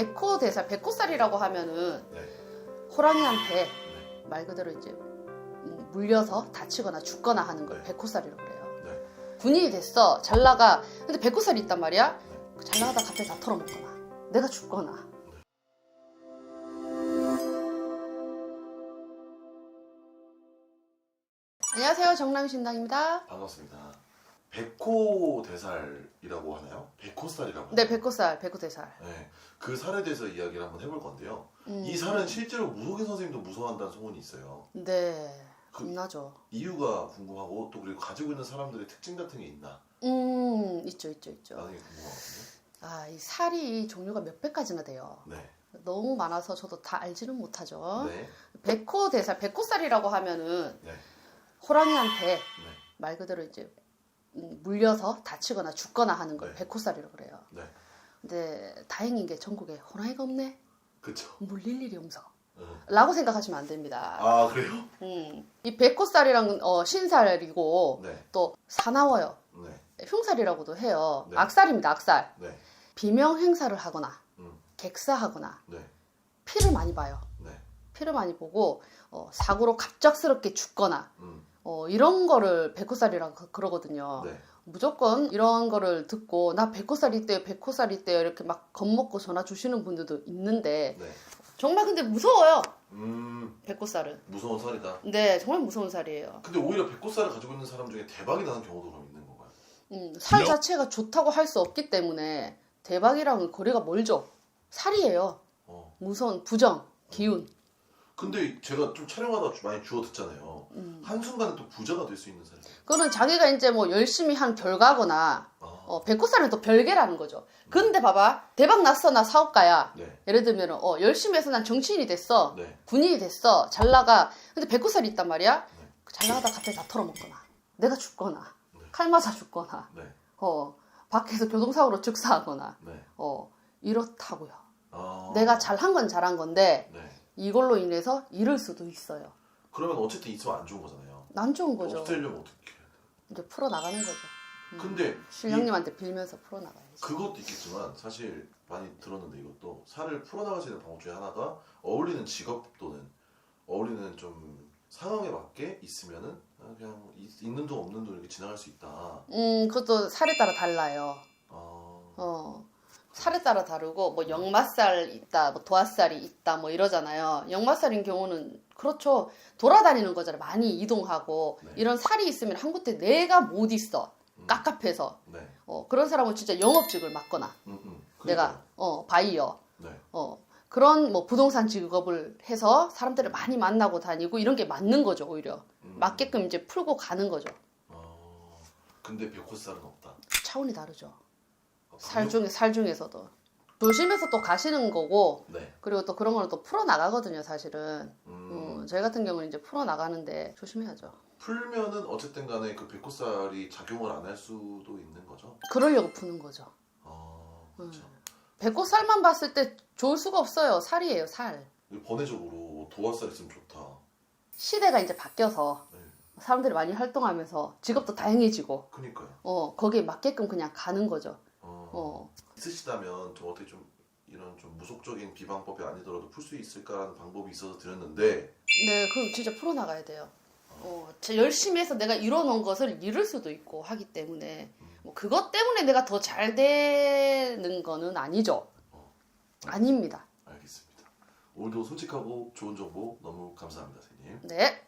백호 대살, 백호살이라고 하면은 네. 호랑이한테 네. 말 그대로 이제 음, 물려서 다치거나 죽거나 하는 걸 네. 백호살이라고 그래요. 네. 군인이 됐어, 잘 나가. 근데 백호살이 있단 말이야. 잘 나가다 갑자기 다 털어먹거나, 내가 죽거나. 안녕하세요, 정랑신당입니다. 반갑습니다. 백호 대살이라고 하나요? 백호살이라고 하나요? 네, 백호살, 백호대살. 네. 그 살에 대해서 이야기를 한번 해볼 건데요. 음, 이 살은 실제로 무속인 선생님도 무서워한다는 소문이 있어요. 네, 그- 겁나죠. 이유가 궁금하고 또 그리고 가지고 있는 사람들의 특징 같은 게 있나? 음, 있죠, 있죠, 있죠. 게 궁금하거든요. 아, 이 살이 종류가 몇백 가지나 돼요. 네. 너무 많아서 저도 다 알지는 못하죠. 네. 백호 대살, 백호살이라고 하면은 네. 호랑이한테 네. 말 그대로 이제 음, 물려서 다치거나 죽거나 하는 걸 네. 백호살이라고 그래요. 네. 근데 다행인 게 전국에 호랑이가 없네. 그쵸. 물릴 일이 없어. 응. 라고 생각하시면 안 됩니다. 아, 그래요? 음, 이 백호살이랑 어, 신살이고 네. 또 사나워요. 네. 흉살이라고도 해요. 네. 악살입니다. 악살. 네. 비명 행사를 하거나 음. 객사하거나 네. 피를 많이 봐요. 네. 피를 많이 보고 어, 사고로 갑작스럽게 죽거나 음. 어, 이런 거를 백호살이라고 그- 그러거든요. 네. 무조건 이런 거를 듣고 나 백호살 있대요, 백호살 있대요 이렇게 막 겁먹고 전화 주시는 분들도 있는데 네. 정말 근데 무서워요. 음. 백호살은. 무서운 살이다. 네, 정말 무서운 살이에요. 근데 오히려 백호살을 가지고 있는 사람 중에 대박이 나는 경우도 그럼 있는 건가요? 음, 살 자체가 좋다고 할 수 없기 때문에 대박이랑은 거리가 멀죠. 살이에요. 어. 무서운 부정, 기운. 근데 제가 좀 촬영하다 주- 많이 주워 듣잖아요. 음. 한순간에 또 부자가 될 수 있는 사람. 그거는 자기가 이제 뭐 열심히 한 결과거나 아. 어, 백호살은 또 별개라는 거죠. 근데 봐봐. 대박 났어. 나 사업가야. 네. 예를 들면 어, 열심히 해서 난 정치인이 됐어. 네. 군인이 됐어. 잘 나가. 근데 백호살이 있단 말이야. 네. 잘 나가다 갑자기 다 털어먹거나. 내가 죽거나. 네. 칼 맞아 죽거나. 네. 어, 밖에서 교통사고로 즉사하거나. 네. 어, 이렇다고요. 아. 내가 잘한 건 잘한 건데 네. 이걸로 인해서 잃을 수도 있어요. 그러면 어쨌든 있으면 안 좋은 거잖아요. 난 좋은 거죠. 없애려면 어떻게? 이제 풀어 나가는 거죠. 음. 근데 신령님한테 빌면서 풀어 나가야지. 그것도 있겠지만 사실 많이 들었는데 이것도 살을 풀어 나갈 수 있는 방법 중에 하나가 어울리는 직업 또는 어울리는 좀 상황에 맞게 있으면은 아, 그냥 있- 있는 돈 없는 돈 이렇게 지나갈 수 있다. 음, 그것도 살에 따라 달라요. 아, 어. 살에 따라 다르고 뭐 역맛살 있다, 뭐 도화살이 있다, 뭐 이러잖아요. 역맛살인 경우는 그렇죠. 돌아다니는 거잖아요. 많이 이동하고 네. 이런 살이 있으면 한 곳에 내가 못 있어. 음. 깝깝해서. 네. 어, 그런 사람은 진짜 영업직을 맡거나 음, 음. 내가. 어, 바이어. 네. 어, 그런 뭐 부동산 직업을 해서 사람들을 많이 만나고 다니고 이런 게 맞는 거죠, 오히려. 음. 맞게끔 이제 풀고 가는 거죠. 어, 근데 백호살은 없다. 차원이 다르죠. 아, 살? 중에 살 중에서도 조심해서 또 가시는 거고 네. 그리고 또 그런 거는 또 풀어 나가거든요, 사실은. 음, 음, 저희 같은 경우는 이제 풀어 나가는데 조심해야죠. 풀면은 어쨌든 간에 그 백호살이 작용을 안 할 수도 있는 거죠. 그러려고 푸는 거죠. 아, 그렇죠. 배꼽 살만 봤을 때 좋을 수가 없어요. 살이에요, 살. 번외적으로 도화살 있으면 좋다. 시대가 이제 바뀌어서 네. 사람들이 많이 활동하면서 직업도 다양해지고 그니까요. 어, 거기에 맞게끔 그냥 가는 거죠. 어, 어. 있으시다면 좀 어떻게 좀 이런 좀 무속적인 비방법이 아니더라도 풀 수 있을까라는 방법이 있어서 드렸는데 네, 그럼 진짜 풀어 나가야 돼요. 어, 제 열심히 해서 내가 이뤄놓은 것을 잃을 수도 있고 하기 때문에 뭐 그것 때문에 내가 더 잘 되는 거는 아니죠. 어. 아닙니다. 알겠습니다. 오늘도 솔직하고 좋은 정보 너무 감사합니다, 선생님. 네.